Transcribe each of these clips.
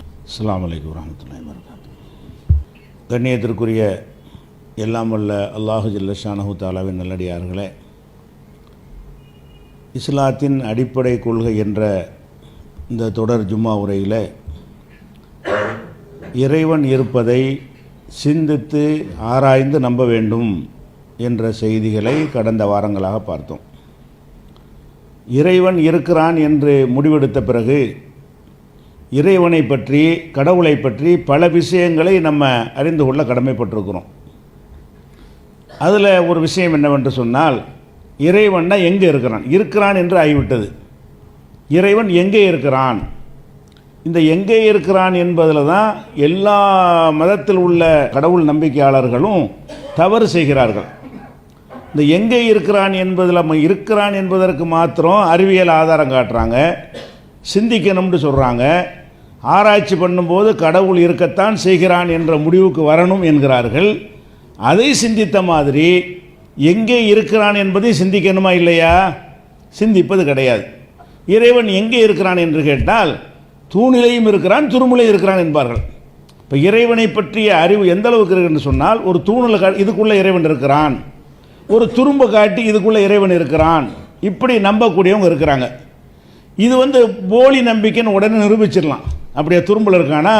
அஸ்லாம் வலைக்கம் வரஹ்மத்துல்லாஹி வரகாத்து கண்ணியத்திற்குரிய எல்லாம் வல்ல அல்லாஹு ஜில்லஷானஹு தாலாவின் நல்லடியார்களே இஸ்லாத்தின் அடிப்படை கொள்கை என்ற இந்த தொடர் ஜும்மா உரையில் இறைவன் இருப்பதை சிந்தித்து ஆராய்ந்து நம்ப வேண்டும் என்ற செய்திகளை கடந்த வாரங்களாக பார்த்தோம். இறைவன் இருக்கிறான் என்று முடிவெடுத்த பிறகு இறைவனை பற்றி கடவுளை பற்றி பல விஷயங்களை நம்ம அறிந்து கொள்ள கடமைப்பட்டிருக்கிறோம். அதில் ஒரு விஷயம் என்னவென்று சொன்னால் இறைவன்னா எங்கே இருக்கிறான்? இருக்கிறான் என்று ஆகிவிட்டது. இறைவன் எங்கே இருக்கிறான்? இந்த எங்கே இருக்கிறான் என்பதில் தான் எல்லா மதத்தில் உள்ள கடவுள் நம்பிக்கையாளர்களும் தவறு செய்கிறார்கள். இந்த எங்கே இருக்கிறான் என்பதில் நம்ம இருக்கிறான் என்பதற்கு மாத்திரம் அறிவியல் ஆதாரம் காட்டுறாங்க சிந்திக்கணும்னு சொல்கிறாங்க ஆராய்ச்சி பண்ணும்போது கடவுள் இருக்கத்தான் செய்கிறான் என்ற முடிவுக்கு வரணும் என்கிறார்கள். அதை சிந்தித்த மாதிரி எங்கே இருக்கிறான் என்பதை சிந்திக்கணுமா இல்லையா? சிந்திப்பது கிடையாது. இறைவன் எங்கே இருக்கிறான் என்று கேட்டால் தூணிலையும் இருக்கிறான் துருமுலை இருக்கிறான் என்பார்கள். இப்போ இறைவனை பற்றிய அறிவு எந்த அளவுக்கு இருக்குன்னு சொன்னால் ஒரு தூணில் கா இதுக்குள்ளே இறைவன் இருக்கிறான். ஒரு துரும்பு காட்டி இதுக்குள்ளே இறைவன் இருக்கிறான். இப்படி நம்பக்கூடியவங்க இருக்கிறாங்க. இது வந்து போலி நம்பிக்கைன்னு உடனே நிரூபிச்சிடலாம். அப்படியே துரும்பில் இருக்கானா?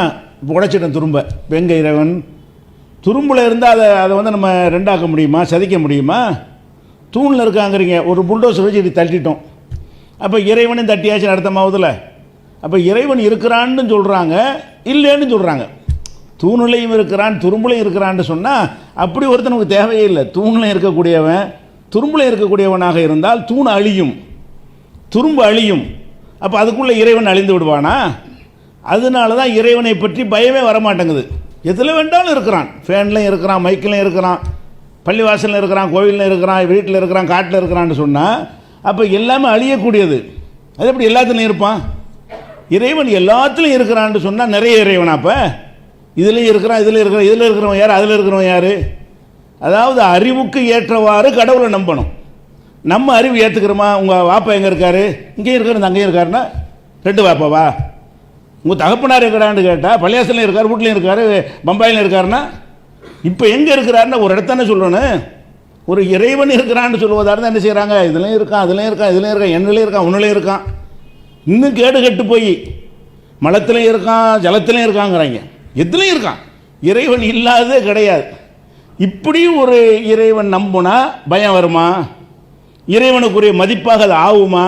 உடைச்சிட்டேன் துரும்ப. வெங்க இறைவன் துரும்பில் இருந்தால் அதை அதை வந்து நம்ம ரெண்டாக்க முடியுமா? சதிக்க முடியுமா? தூணில் இருக்காங்கிறீங்க. ஒரு புல்டோசர் வச்சு இப்படி தட்டிட்டோம். அப்போ இறைவனையும் தட்டியாச்சு அர்த்தமாவதில் அப்போ இறைவன் இருக்கிறான்னு சொல்கிறாங்க இல்லைன்னு சொல்கிறாங்க தூணுலையும் இருக்கிறான் துரும்புலையும் இருக்கிறான்னு சொன்னால் அப்படி ஒருத்தனுக்கு தேவையே இல்லை. தூணில் இருக்கக்கூடியவன் துரும்புல இருக்கக்கூடியவனாக இருந்தால் தூண் அழியும். துரும்பு அழியும். அப்போ அதுக்குள்ளே இறைவன் அழிந்து விடுவானா? அதனால தான் இறைவனை பற்றி பயமே வரமாட்டேங்குது. எதில் வேண்டாலும் இருக்கிறான். ஃபேன்லையும் இருக்கிறான் மைக்கிலையும் இருக்கிறான் பள்ளிவாசலில் இருக்கிறான் கோவிலில் இருக்கிறான் வீட்டில் இருக்கிறான் காட்டில் இருக்கிறான்னு சொன்னால் அப்போ எல்லாமே அழியக்கூடியது. அது எப்படி எல்லாத்துலேயும் இருப்பான்? இறைவன் எல்லாத்துலேயும் இருக்கிறான்னு சொன்னால் நிறைய இறைவனா அப்போ? இதுலேயும் இருக்கிறான் இதில் இருக்கிறான் இதில் இருக்கிறவன் யார் அதில் இருக்கிறவன் யார்? அதாவது அறிவுக்கு ஏற்றவாறு கடவுளை நம்பணும். நம்ம அறிவு ஏற்றுக்கிறோமா உங்கள் வாப்பா எங்கே இருக்காரு? இங்கேயும் இருக்காரு அங்கேயும் இருக்காருன்னா ரெண்டு வாப்பாவா? உங்கள் தகப்பனார் இருக்கிறான்னு கேட்டால் பள்ளியாசலையும் இருக்கார் வீட்லையும் இருக்கார் பம்பாயிலும் இருக்காருன்னா இப்போ எங்கே இருக்கிறாருன்னா ஒரு இடத்தானே சொல்லணும். ஒரு இறைவன் இருக்கிறான்னு சொல்லுவதாக இருந்தால் என்ன செய்கிறாங்க இதுலேயும் இருக்கான் அதுலேயும் இருக்கான் இதுலேயும் இருக்கான் என்னலையும் இருக்கான் உன்னிலையும் இருக்கான். இன்னும் கேடு கெட்டு போய் மலத்துலையும் இருக்கான் ஜலத்துலையும் இருக்காங்கிறாங்க. எதுலையும் இருக்கான். இறைவன் இல்லாததே கிடையாது. இப்படி ஒரு இறைவன் நம்புனா பயம் வருமா? இறைவனுக்குரிய மதிப்பாக அது ஆகுமா?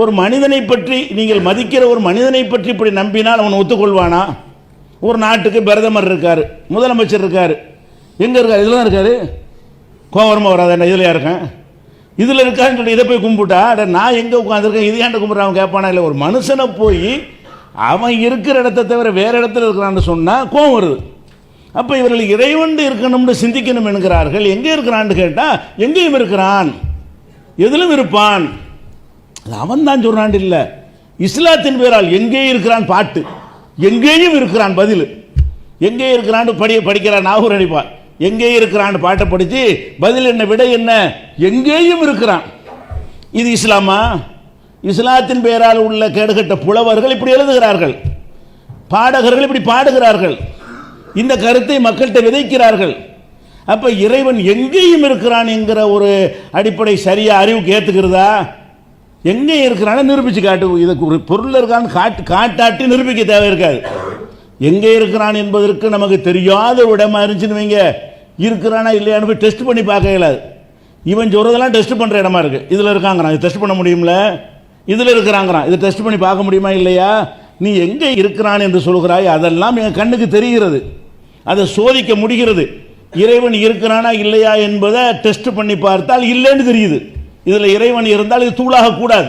ஒரு மனிதனை பற்றி நீங்கள் மதிக்கிற ஒரு மனிதனை பற்றி இப்படி நம்பினால் அவன் ஒத்துக்கொள்வானா? ஒரு நாட்டுக்கு பிரதமர் இருக்கார் முதலமைச்சர் இருக்கார். எங்கே இருக்கார்? இதில் தான் இருக்கார். கோவரமாக வராத இதில் இருக்கேன்? இதில் இருக்கான்னு சொல்லி இதை போய் கும்பிட்டா அட நான் எங்கே உட்காந்துருக்கேன் இது ஏன்ட்ட கும்பிட்றேன் அவன் கேட்பானா? இல்லை ஒரு மனுஷனை போய் அவன் இருக்கிற இடத்த தவிர வேறு இடத்துல இருக்கிறான்னு சொன்னால் கோவம் வருது. அப்போ இவர்கள் இறைவன் இருக்கணும்னு சிந்திக்கணும் என்கிறார்கள். எங்கே இருக்கிறான்னு கேட்டால் எங்கேயும் இருக்கிறான். எதிலும் இருப்பான். அது அவன் தான் சொல்றான் இல்லை. இஸ்லாத்தின் பேரால் எங்கே இருக்கிறான் பாட்டு? எங்கேயும் இருக்கிறான் பதில். எங்கே இருக்கிறான்னு படிய படிக்கிறான் நாகூர் நினைப்பான் எங்கே இருக்கிறான்னு பாட்டை படித்து பதில் என்ன விட என்ன? எங்கேயும் இருக்கிறான். இது இஸ்லாமா? இஸ்லாத்தின் பெயரால் உள்ள கேடுகட்ட புலவர்கள் இப்படி எழுதுகிறார்கள். பாடகர்கள் இப்படி பாடுகிறார்கள். இந்த கருத்தை மக்கள்கிட்ட விதைக்கிறார்கள். அப்போ இறைவன் எங்கேயும் இருக்கிறான் என்கிற ஒரு அடிப்படை சரியாக அறிவுக்கு ஏற்றுக்கிறதா எங்கே இருக்கிறான்னு நிரூபித்து காட்டு. இதுக்கு ஒரு பொருள் இருக்கான்னு காட்டு காட்டாட்டி நிரூபிக்க தேவை இருக்காது. எங்கே இருக்கிறான் என்பதற்கு நமக்கு தெரியாத இடமா இருந்துச்சுன்னு வைங்க. இருக்கிறானா இல்லையான்னு போய் டெஸ்ட் பண்ணி பார்க்க இயலாது. இவன் சொல்கிறதெல்லாம் டெஸ்ட் பண்ணுற இடமா இருக்குது இதில் இருக்காங்கிறான். இது டெஸ்ட் பண்ண முடியும்ல? இதில் இருக்கிறாங்கிறான். இதை டெஸ்ட் பண்ணி பார்க்க முடியுமா இல்லையா? நீ எங்கே இருக்கிறான் என்று சொல்கிறாய். அதெல்லாம் என் கண்ணுக்கு தெரிகிறது. அதை சோதிக்க முடிகிறது. இறைவன் இருக்கிறானா இல்லையா என்பதை டெஸ்ட் பண்ணி பார்த்தால் இல்லைன்னு தெரியுது. இதில் இறைவன் இருந்தால் இது தூளாக கூடாது.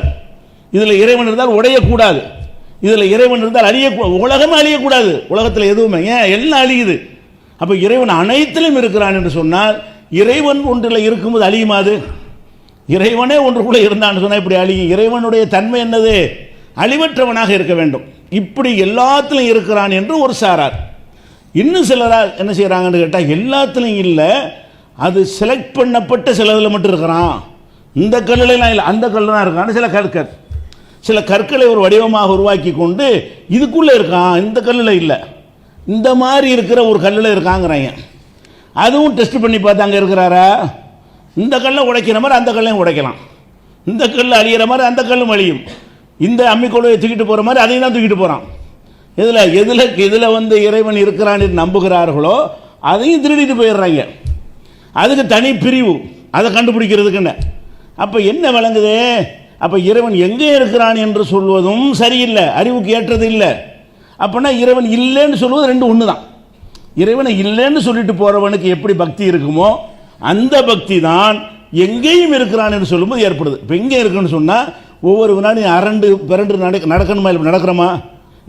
இதில் இறைவன் இருந்தால் உடையக்கூடாது. இதில் இறைவன் இருந்தால் அழிய உலகமே அழியக்கூடாது. உலகத்தில் எதுவுமே ஏன்? எல்லாம் அழியுது. அப்போ இறைவன் அனைத்திலும் இருக்கிறான் என்று சொன்னால் இறைவன் ஒன்றில் இருக்கும்போது அழியுமாது இறைவனே ஒன்றுக்குள்ளே இருந்தான்னு சொன்னால் இப்படி அழியும். இறைவனுடைய தன்மை என்னது? அழிவற்றவனாக இருக்க வேண்டும். இப்படி எல்லாத்திலும் இருக்கிறான் என்று ஒரு சாரார். இன்னும் சிலராக என்ன செய்கிறாங்கன்னு கேட்டால் எல்லாத்துலேயும் இல்லை அது செலக்ட் பண்ணப்பட்ட சிலதில் மட்டும் இருக்கிறான். இந்த கல்லுலாம் இல்லை அந்த கல்லு தான் இருக்கான்னு சில கற்கள். சில கற்களை ஒரு வடிவமாக உருவாக்கி கொண்டு இதுக்குள்ளே இருக்கான் இந்த கல்லில் இல்லை. இந்த மாதிரி இருக்கிற ஒரு கல்லில் இருக்காங்கிறாங்க அதுவும் டெஸ்ட் பண்ணி பார்த்து அங்கே இருக்கிறாரா? இந்த கல்லை உடைக்கிற மாதிரி அந்த கல்லையும் உடைக்கலாம். இந்த கல் அழியிற மாதிரி அந்த கல்லும் அழியும். இந்த அம்மிக்கொழுவை தூக்கிட்டு போகிற மாதிரி அதையும் தான் தூக்கிட்டு போகிறான் இதில் எதில் இதில் வந்து இறைவன் இருக்கிறான்னு நம்புகிறார்களோ அதையும் திருடிட்டு போயிடுறாங்க. அதுக்கு தனி பிரிவு. அதை கண்டுபிடிக்கிறதுக்குன்னு அப்போ என்ன விளங்குது? அப்போ இறைவன் எங்கே இருக்கிறான் என்று சொல்வதும் சரியில்லை அறிவுக்கு ஏற்றது இல்லை. அப்படின்னா இறைவன் இல்லைன்னு சொல்வது ரெண்டு ஒன்று தான் இறைவனை இல்லைன்னு சொல்லிட்டு போகிறவனுக்கு எப்படி பக்தி இருக்குமோ அந்த பக்தி தான் எங்கேயும் இருக்கிறான் என்று சொல்லும்போது ஏற்படுது. இப்போ எங்கே இருக்குன்னு சொன்னால் ஒவ்வொரு வினாடி அரண்டு பிறண்டு நடக்க நடக்கணுமா இல்லை நடக்கிறோமா?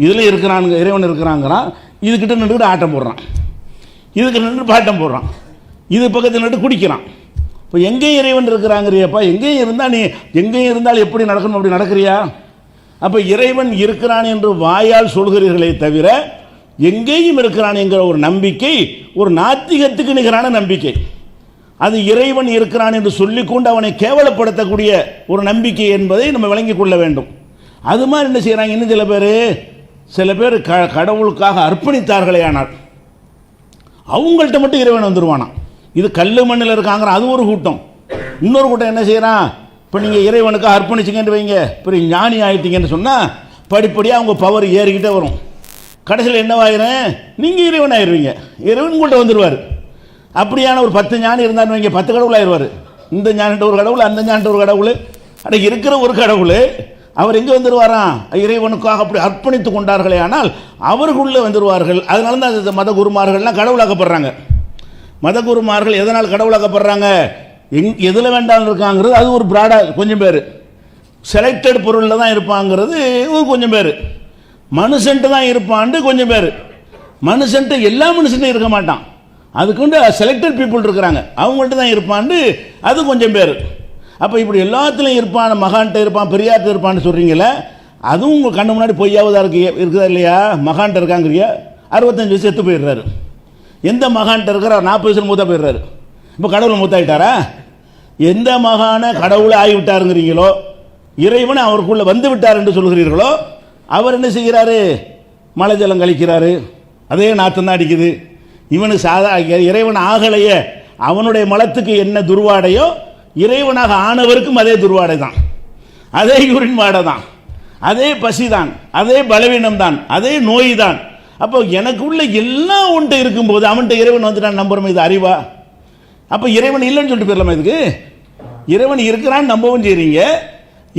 இதில் இருக்கிறானுங்க இறைவன் இருக்கிறாங்கிறான். இதுக்கிட்ட நின்றுக்கிட்டு ஆட்டம் போடுறான். இதுக்கு நின்று பாட்டம் போடுறான். இது பக்கத்தில் நின்று குடிக்கிறான். இப்போ எங்கேயும் இறைவன் இருக்கிறாங்கிறியப்பா? எங்கேயும் இருந்தால் நீ எங்கேயும் இருந்தால் எப்படி நடக்கணும் அப்படி நடக்கிறியா? அப்போ இறைவன் இருக்கிறான் என்று வாயால் சொல்கிறீர்களே தவிர எங்கேயும் இருக்கிறான் என்கிற ஒரு நம்பிக்கை ஒரு நாத்திகத்துக்கு நிகரான நம்பிக்கை. அது இறைவன் இருக்கிறான் என்று சொல்லிக்கொண்டு அவனை கேவலப்படுத்தக்கூடிய ஒரு நம்பிக்கை என்பதை நம்ம விளங்கிக் கொள்ள வேண்டும். அது மாதிரி என்ன செய்கிறாங்க இன்னும் சில பேர்? சில பேர் க கடவுளுக்காக அர்ப்பணித்தார்களே ஆனால் அவங்கள்ட்ட மட்டும் இறைவன் வந்துருவானாம். இது கல் மண்ணில் இருக்காங்கிற அது ஒரு கூட்டம். இன்னொரு கூட்டம் என்ன செய்கிறான் இப்போ நீங்கள் இறைவனுக்கு அர்ப்பணிச்சிங்கன்னு வைங்க. பெரிய ஞானி ஆயிட்டீங்கன்னு சொன்னால் படிப்படியாக அவங்க பவர் ஏறிக்கிட்டே வரும். கடைசியில் என்னவாயிரும் நீங்கள் இறைவன் ஆயிடுவீங்க. இறைவன் உங்கள்கிட்ட வந்துடுவார் அப்படியான ஒரு பத்து ஞானி இருந்தான்னு வைங்க பத்து கடவுள் ஆயிடுவார். இந்த ஞானிட்ட ஒரு கடவுள் அந்த ஞானிட்ட ஒரு கடவுள். அன்றைக்கி இருக்கிற ஒரு கடவுள் அவர் எங்கே வந்துடுவாராம் இறைவனுக்காக அப்படி அர்ப்பணித்து கொண்டார்களே ஆனால் அவருக்குள்ளே வந்துடுவார்கள் அதனால தான் அந்த மத குருமார்கள்லாம் கடவுளாக்கப்படுறாங்க. மத குருமார்கள் எதனால் கடவுளாக்கப்படுறாங்க? எங் எதில் வேண்டாலும் இருக்காங்கிறது அது ஒரு ப்ராடாக கொஞ்சம் பேர். செலக்டட் பொருளில் தான் இருப்பாங்கிறது ஒரு கொஞ்சம் பேர். மனுஷன்ட்டு தான் இருப்பான்ட்டு கொஞ்சம் பேர். மனுஷன்ட்டு எல்லா மனுஷன்ட்டும் இருக்க மாட்டான். அதுக்குண்டு செலக்டட் பீப்புள் இருக்கிறாங்க. அவங்கள்ட்ட தான் இருப்பான்ட்டு அது கொஞ்சம் பேர். அப்போ இப்படி எல்லாத்துலேயும் இருப்பான் மகான்ட்ட இருப்பான் பெரியார்ட்ட இருப்பான்னு சொல்கிறீங்களே அதுவும் உங்கள் கண்ணு முன்னாடி பொய்யாவதாக இருக்கு இருக்குதா இல்லையா? மகான்ட்ட இருக்காங்கிறியா? அறுபத்தஞ்சு வயசு செத்து போயிடுறாரு. எந்த மகான்கிட்ட இருக்கிற நாற்பது வயசு மூத்தா போயிடுறாரு. இப்போ கடவுள் மூத்தாயிட்டாரா? எந்த மகான கடவுளை ஆகிவிட்டாருங்கிறீங்களோ இறைவன் அவருக்குள்ளே வந்து விட்டார் என்று சொல்கிறீர்களோ அவர் என்ன செய்கிறாரு? மழை ஜலம் கழிக்கிறாரு. அதே நாத்தம் தான் அடிக்குது. இவனுக்கு சாதா இறைவன் ஆகலையே. அவனுடைய மலத்துக்கு என்ன துர்வாடையோ இறைவனாக ஆனவருக்கும் அதே துர்வாடை தான். அதே யூரின் வாடை தான். அதே பசி தான். அதே பலவீனம் தான் அதே நோய் தான். அப்போ எனக்குள்ள எல்லாம் உன்ட்ட இருக்கும்போது அவன்கிட்ட இறைவன் வந்து நான் நம்புறோம் இது அறிவா? அப்போ இறைவன் இல்லைன்னு சொல்லிட்டு போயிடலாமா இதுக்கு? இறைவன் இருக்கிறான்னு நம்பவும் செய்றீங்க.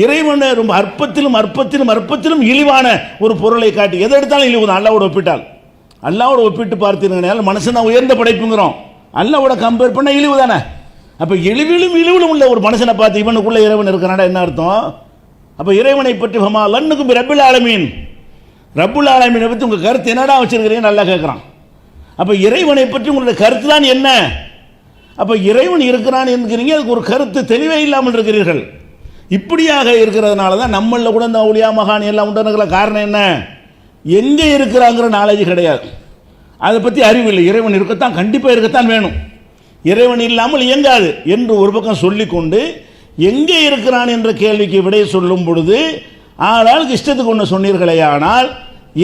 இறைவனை ரொம்ப அற்பத்திலும் அற்பத்திலும் அற்பத்திலும் இழிவான ஒரு பொருளை காட்டி எதை எடுத்தாலும் இழிவு தான் அல்லாவோட ஒப்பிட்டால். அல்லாவோட ஒப்பிட்டு பார்த்தீங்கன்னா மனுஷன் தான் உயர்ந்த படைப்புங்கிறோம். அல்லாவோட கம்பேர் பண்ண இழிவு தானே அப்போ இழிவிலும் இழிவிலும் உள்ள ஒரு மனுஷனை பார்த்து இவனுக்குள்ள இறைவன் இருக்கிறானா என்ன அர்த்தம்? அப்போ இறைவனை பற்றி ஹமா லன்னுக்கும் ரபில் ஆலமீன். ரப்புல் ஆலமினை பற்றி உங்கள் கருத்து என்னடா வச்சுருக்கிறீங்க? நல்லா கேட்குறான் அப்போ இறைவனை பற்றி உங்களுடைய கருத்து தான் என்ன? அப்போ இறைவன் இருக்கிறான் என்கிறீங்க அதுக்கு ஒரு கருத்து தெளிவே இல்லாமல் இருக்கிறீர்கள். இப்படியாக இருக்கிறதுனால தான் நம்மளில் கூட இந்த ஒளியா மகான் எல்லாம் உண்டானுங்கள காரணம் என்ன? எங்கே இருக்கிறாங்கிற நாலேஜ் கிடையாது. அதை பற்றி அறிவு இல்லை. இறைவன் இருக்கத்தான் கண்டிப்பாக இருக்கத்தான் வேணும். இறைவன் இல்லாமல் இயங்காது என்று ஒரு பக்கம் சொல்லிக்கொண்டு எங்கே இருக்கிறான் என்ற கேள்விக்கு விடை சொல்லும் பொழுது ஆனால் இஷ்டத்துக்கு ஒன்று சொன்னீர்களே ஆனால்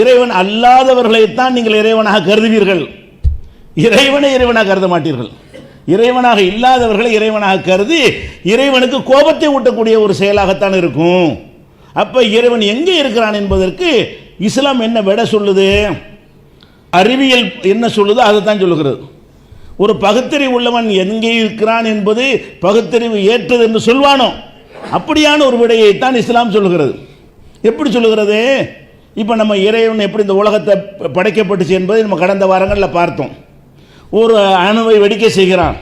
இறைவன் அல்லாதவர்களைத்தான் நீங்கள் இறைவனாக கருதுவீர்கள். இறைவனை இறைவனாக கருத மாட்டீர்கள். இறைவனாக இல்லாதவர்களை இறைவனாக கருதி இறைவனுக்கு கோபத்தை ஊட்டக்கூடிய ஒரு செயலாகத்தான் இருக்கும். அப்போ இறைவன் எங்கே இருக்கிறான் என்பதற்கு இஸ்லாம் என்ன விட சொல்லுது? அறிவியல் என்ன சொல்லுதோ அதை தான் சொல்லுகிறது. ஒரு பகுத்தறிவு உள்ளவன் எங்கே இருக்கிறான் என்பது பகுத்தறிவு ஏற்றது என்று சொல்வானோ? அப்படியான ஒரு விடையைத்தான் இஸ்லாம் சொல்லுகிறது. எப்படி சொல்லுகிறது? இப்போ நம்ம இறைவன் எப்படி இந்த உலகத்தை ப- படைக்கப்பட்டுச்சு என்பதை நம்ம கடந்த வாரங்களில் பார்த்தோம். ஒரு அணுவை வெடிக்க செய்கிறான்.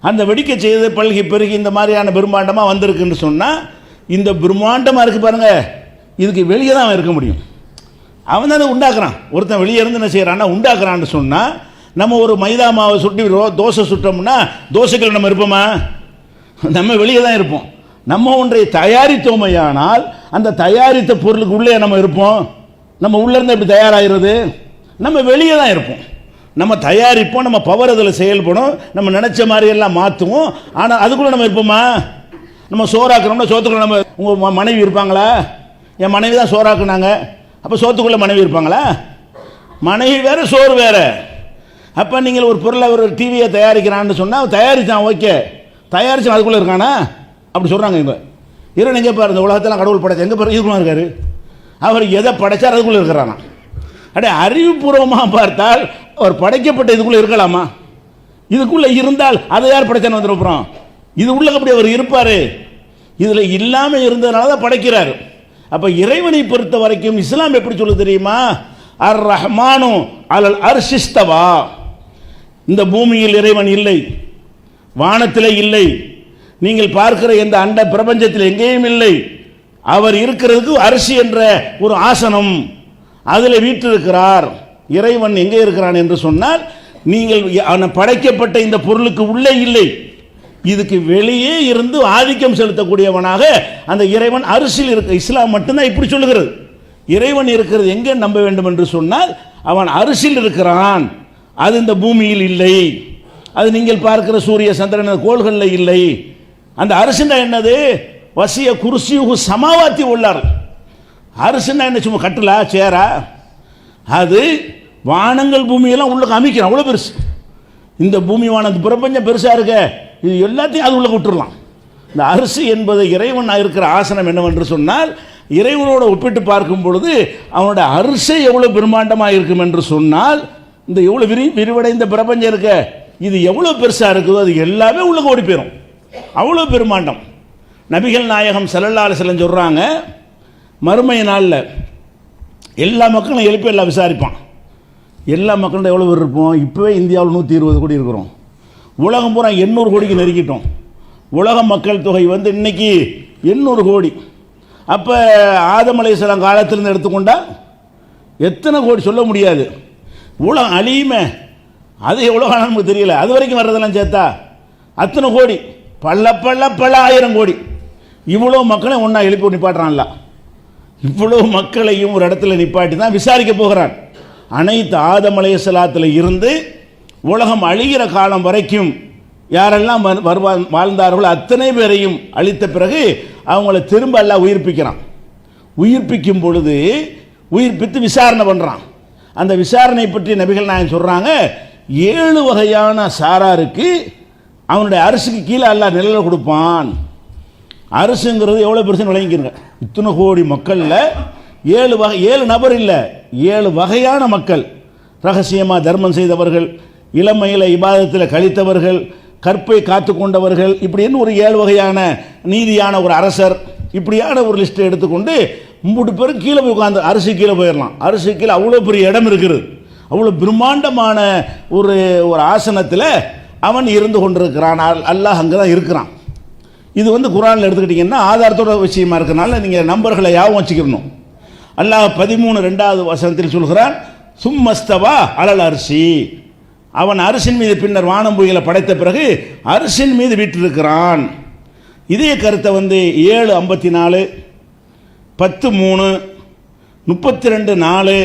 அந்த வெடிக்க செய்து பல்கி பெருகி இந்த மாதிரியான பிரம்மாண்டமாக வந்திருக்குன்னு சொன்னால் இந்த பிரம்மாண்டமாக இருக்குது பாருங்கள் இதுக்கு வெளியே தான் அவன் இருக்க முடியும். அவன் தான் உண்டாக்குறான். ஒருத்தன் வெளியே இருந்து என்ன செய்கிறான்னா உண்டாக்குறான்னு சொன்னால் நம்ம ஒரு மைதா மாவை சுட்டி தோசை சுட்டோம்னா தோசைகள் நம்ம இருப்போமா? நம்ம வெளியே தான் இருப்போம். நம்ம ஒன்றை தயாரித்தோமையானால் அந்த தயாரித்த பொருளுக்கு உள்ளே நம்ம இருப்போம். நம்ம உள்ளேருந்து எப்படி தயாராகிறது? நம்ம வெளியே தான் இருப்போம். நம்ம தயாரிப்போம் நம்ம பவர் அதில் செயல்படும் நம்ம நினச்ச மாதிரியெல்லாம் மாற்றுவோம். ஆனால் அதுக்குள்ளே நம்ம இருப்போமா? நம்ம சோறாக்குறோம்னா சோத்துக்குள்ள நம்ம உங்கள் மனைவி இருப்பாங்களா? என் மனைவி தான் சோறாக்குனாங்க. அப்போ சோத்துக்குள்ளே மனைவி இருப்பாங்களா? மனைவி வேறு சோறு வேறு. அப்போ நீங்கள் ஒரு பொருளை ஒரு டிவியை தயாரிக்கிறான்னு சொன்னால் தயாரித்தான் ஓகே தயாரித்தான் அதுக்குள்ளே இருக்கானா? அப்படி சொல்கிறாங்க இவங்க. இவன் எங்கே பாரு இந்த உலகத்தெல்லாம் கடவுள் படைச்சு எங்கே பாரு இதுக்குள்ள இருக்காரு? அவர் எதை படைச்சார் அதுக்குள்ளே இருக்கிறானா? அடே அறிவுபூர்வமாக பார்த்தால் அவர் படைக்கப்பட்ட இதுக்குள்ளே இருக்கலாமா? இதுக்குள்ளே இருந்தால் அதை யார் படைச்சான்னு வந்துருப்போம் இது உள்ள அப்படி அவர் இருப்பார். இதில் இல்லாமல் இருந்ததுனால தான் படைக்கிறார். அப்போ இறைவனை பொறுத்த வரைக்கும் இஸ்லாம் எப்படி சொல்ல தெரியுமா? அர் ரஹ்மானு அலல் அர்ஷிஸ்தவா இந்த பூமியில் இறைவன் இல்லை. வானத்திலே இல்லை. நீங்கள் பார்க்கிற இந்த அண்ட பிரபஞ்சத்தில் எங்கேயும் இல்லை. அவர் இருக்கிறதுக்கு அரிசி என்ற ஒரு ஆசனம் அதில் வீற்றிருக்கிறார். இறைவன் எங்கே இருக்கிறான் என்று சொன்னால் நீங்கள் அவன் படைக்கப்பட்ட இந்த பொருளுக்கு உள்ளே இல்லை. இதுக்கு வெளியே இருந்து ஆதிக்கம் செலுத்தக்கூடியவனாக அந்த இறைவன் அரிசியில் இருக்க இஸ்லாம் மட்டும்தான் இப்படி சொல்லுகிறது. இறைவன் இருக்கிறது எங்கே நம்ப வேண்டும் என்று சொன்னால் அவன் அரிசியில் இருக்கிறான். அது இந்த பூமியில் இல்லை. அது நீங்கள் பார்க்கிற சூரிய சந்திரன் கோள்களில் இல்லை. அந்த அரிசினா என்னது? வசிய குருசியுகு சமாவாத்தி உள்ளார். அரிசினா என்ன சும்மா கட்டலா சேரா? அது வானங்கள் பூமியெல்லாம் உள்ளே அமைக்கிறான் அவ்வளோ பெருசு. இந்த பூமி வானத்து பிரபஞ்சம் பெருசாக இருக்க. இது எல்லாத்தையும் அது உள்ளே விட்டுடலாம் இந்த அரிசி என்பது இறைவன் இருக்கிற ஆசனம் என்னவென்று சொன்னால் இறைவனோட ஒப்பிட்டு பார்க்கும் பொழுது அவனோட அரிசை எவ்வளோ பிரம்மாண்டமாக இருக்கும் என்று சொன்னால் இந்த எவ்வளோ விரி விரிவடைந்த பிரபஞ்சம் இருக்க இது எவ்வளோ பெருசாக இருக்குதோ அது எல்லாமே உள்ளே ஓடி போயிடும் அவ்வளோ பெருமாண்டம் நபிகள் நாயகம் செல்லல்லால செல்லம் சொல்கிறாங்க மறுமை நாளில் எல்லா மக்களும் எழுப்பி எல்லாம் விசாரிப்பான். எல்லா மக்கள்கிட்ட எவ்வளோ பேர் இருப்போம்? இப்போவே இந்தியாவில் நூற்றி இருபது கோடி இருக்கிறோம். உலகம் பூரா எண்ணூறு கோடிக்கு நெருக்கிட்டோம் உலக மக்கள் தொகை வந்து இன்னைக்கு எண்ணூறு கோடி. அப்போ ஆதமலைசலம் காலத்திலேருந்து எடுத்துக்கொண்டால் எத்தனை கோடி சொல்ல முடியாது. உலகம் அழியுமே. அது எவ்வளோ நமக்கு தெரியல. அது வரைக்கும் வர்றதெல்லாம் சேர்த்தா அத்தனை கோடி. பல பல பல ஆயிரம் கோடி. இவ்வளோ மக்களை ஒன்றா எழுப்பி நிப்பாட்டுறான்ல. இவ்வளோ மக்களையும் ஒரு இடத்துல நிப்பாட்டி தான் விசாரிக்க போகிறான். அனைத்து ஆதமலையசலாத்தில் இருந்து உலகம் அழிகிற காலம் வரைக்கும் யாரெல்லாம் வரு- வருவா வாழ்ந்தார்களோ அத்தனை பேரையும் அழித்த பிறகு அவங்கள திரும்ப எல்லாம் உயிர்ப்பிக்கிறான். உயிர்ப்பிக்கும் பொழுது உயிர்ப்பித்து விசாரணை பண்ணுறான் அந்த விசாரணை பற்றி நபிகள் நாயன் சொல்கிறாங்க ஏழு வகையான சாராருக்கு அவனுடைய அரசுக்கு கீழே அல்ல நிழலை கொடுப்பான். அரசுங்கிறது எவ்வளோ பெருசுன்னு விளங்கிக்கிறங்க இத்தனை கோடி மக்களில் ஏழு வகை ஏழு நபர் இல்லை ஏழு வகையான மக்கள். ரகசியமாக தர்மம் செய்தவர்கள் இளமையில் இபாதத்தில் கழித்தவர்கள் கற்பை காத்து கொண்டவர்கள் இப்படின்னு ஒரு ஏழு வகையான நீதியான ஒரு அரசர் இப்படியான ஒரு லிஸ்ட்டை எடுத்துக்கொண்டு மூணு பேரும் கீழே போய் உட்காந்து அரிசி கீழே போயிடலாம் அரிசி கீழே அவ்வளோ பெரிய இடம் இருக்குது. அவ்வளோ பிரம்மாண்டமான ஒரு ஒரு ஆசனத்தில் அவன் இருந்து கொண்டிருக்கிறான். அல்- அல்லாஹ் அங்கே தான் இருக்கிறான். இது வந்து குரானில் எடுத்துக்கிட்டிங்கன்னா ஆதாரத்தோட விஷயமா இருக்கனால நீங்கள் நம்பர்களை யாவும் வச்சுக்கணும் அல்லாஹ் பதிமூணு ரெண்டாவது வசனத்தில் சொல்கிறான் சும்மஸ்தவா அலல் அரிசி அவன் அரிசின் மீது பின்னர் வானம்புயலை படைத்த பிறகு அரிசின் மீது வீற்றிருக்கிறான். இதே கருத்தை வந்து ஏழு ஐம்பத்தி நாலு பத்து மூணு முப்பத்தி ரெண்டு நாலு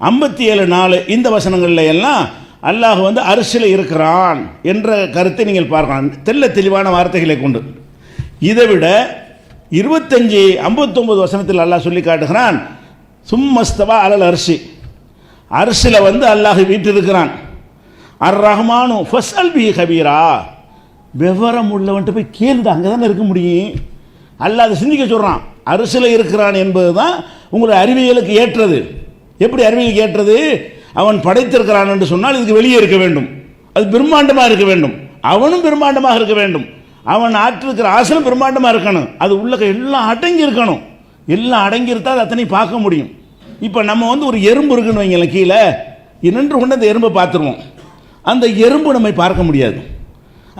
ஐம்பத்தி ஏழு நாலு இந்த வசனங்களில் எல்லாம் அல்லாஹ் வந்து அரிசியில் இருக்கிறான் என்ற கருத்தை நீங்கள் பார்க்கலாம். தெல்ல தெளிவான வார்த்தைகளை கொண்டு. இதை விட இருபத்தஞ்சி ஐம்பத்தொம்பது வசனத்தில் அல்லாஹ் சொல்லி காட்டுகிறான் சும்மஸ்தவா அலல் அரிசி. அரிசியில் வந்து அல்லாஹ் வீட்டிருக்கிறான். அர் ரஹ்மானு ஃபஸ்அல் பி கபீரா. விவரம் உள்ளவன்ட்டு போய் கேளுடா அங்கே தானே இருக்க முடியும். அல்லாஹ் அதை சிந்திக்க சொல்கிறான் அரிசியில் இருக்கிறான் என்பது தான் உங்களுடைய அறிவியலுக்கு ஏற்றது. எப்படி அறிவியலுக்கு ஏற்றது? அவன் படைத்திருக்கிறான் என்று சொன்னால் இதுக்கு வெளியே இருக்க வேண்டும். அது பிரம்மாண்டமாக இருக்க வேண்டும். அவனும் பிரம்மாண்டமாக இருக்க வேண்டும். அவன் ஆற்றிருக்கிற ஆசனம் பிரம்மாண்டமாக இருக்கணும். அது உள்ள எல்லாம் அடங்கி இருக்கணும். எல்லாம் அடங்கி இருந்தால் அத்தனை பார்க்க முடியும். இப்போ நம்ம வந்து ஒரு எறும்பு இருக்குன்னு வைங்களேன் கீழே. நின்று கொண்டு அந்த எறும்பை பார்த்துருவோம். அந்த எறும்பு நம்மை பார்க்க முடியாது.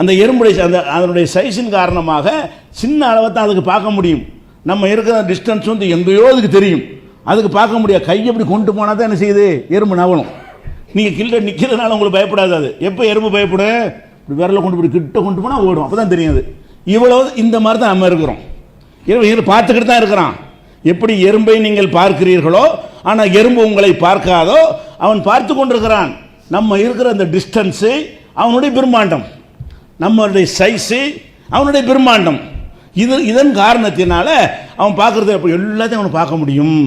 அந்த எறும்புடைய அந்த அதனுடைய சைஸின் காரணமாக சின்ன அளவை தான் அதுக்கு பார்க்க முடியும். நம்ம இருக்கிற டிஸ்டன்ஸ் வந்து எங்கேயோ அதுக்கு தெரியும். அதுக்கு பார்க்க முடியாது. கையை இப்படி கொண்டு போனால் தான் என்ன செய்யுது? எறும்பு நவலும் நீங்கள் கில்ல நிற்கிறதுனால உங்களுக்கு பயப்படாது அது. எப்போ எறும்பு பயப்பட இப்படி விரலை கொண்டு போய் கிட்ட கொண்டு போனால் ஓடும். அப்போ தான் தெரியாது இவ்வளோ இவ்வளவு இந்த மாதிரி தான் நம்ம இருக்கிறோம். இரவு இரு பார்த்துக்கிட்டு தான் இருக்கிறான். எப்படி எறும்பை நீங்கள் பார்க்கிறீர்களோ ஆனால் எறும்பு உங்களை பார்க்காதோ அவன் பார்த்து கொண்டிருக்கிறான். நம்ம இருக்கிற அந்த டிஸ்டன்ஸு அவனுடைய பிரம்மாண்டம். நம்மளுடைய சைஸு அவனுடைய பிரம்மாண்டம். இது இதன் காரணத்தினால அவன் பார்க்குறது அப்போ எல்லாத்தையும் அவனை பார்க்க முடியும்.